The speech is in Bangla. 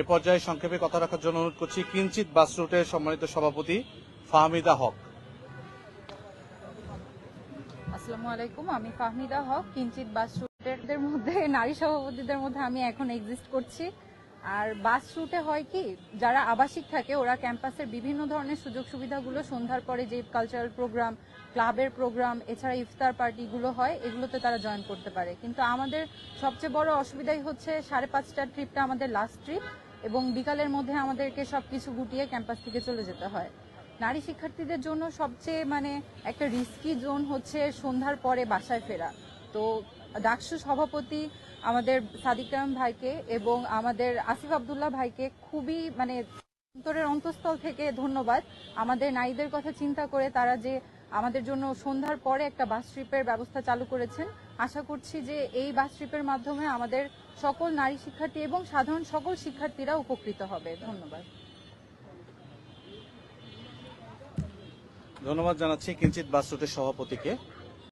এ পর্যায়ে সংক্ষেপে কথা রাখার জন্য অনুরোধ করছি কিঞ্চিত বাস রুটের সম্মানিত সভাপতি ফাহমিদা হক। আসসালামু আলাইকুম, আমি ফাহমিদা হক। কিঞ্চিত বাস রুটের মধ্যে, নারী সভাপতিদের মধ্যে আমি এখন এক্সিস্ট করছি। আর বাস রুটে হয় কি, যারা আবাসিক থাকে, ওরা ক্যাম্পাসের বিভিন্ন ধরনের সুযোগ সুবিধাগুলো সন্ধ্যার পরে যে কালচারাল প্রোগ্রাম ক্লাবের প্রোগ্রাম এছাড়া ইফতার পার্টিগুলো হয়, এগুলোতে তারা জয়েন করতে পারে। কিন্তু আমাদের সবচেয়ে বড় অসুবিধাই হচ্ছে সাড়ে পাঁচটার ট্রিপটা আমাদের লাস্ট ট্রিপ এবং বিকালের মধ্যে আমাদেরকে সবকিছু গুটিয়ে ক্যাম্পাস থেকে চলে যেতে হয়। নারী শিক্ষার্থীদের জন্য সবচেয়ে মানে একটা রিস্কি জোন হচ্ছে সন্ধ্যার পরে বাসায় ফেরা। তো ডাকসু সভাপতি আমাদের সাদিক কালাম ভাইকে এবং আমাদের আসিফ আবদুল্লাহ ভাইকে খুবই মানে অন্তরের অন্তঃস্থল থেকে ধন্যবাদ। আমাদের নারীদের কথা চিন্তা করে তারা যে আমাদের জন্য সন্ধ্যার পরে একটা বাস ট্রিপের ব্যবস্থা চালু করেছেন। আশা করছি যে এই বাস ট্রিপের মাধ্যমে আমাদের সকল নারী শিক্ষার্থী এবং সাধারণ সকল শিক্ষার্থীরা উপকৃত হবে। ধন্যবাদ। ধন্যবাদ জানাচ্ছি কিঞ্চিত বাস রুটের সভাপতিকে।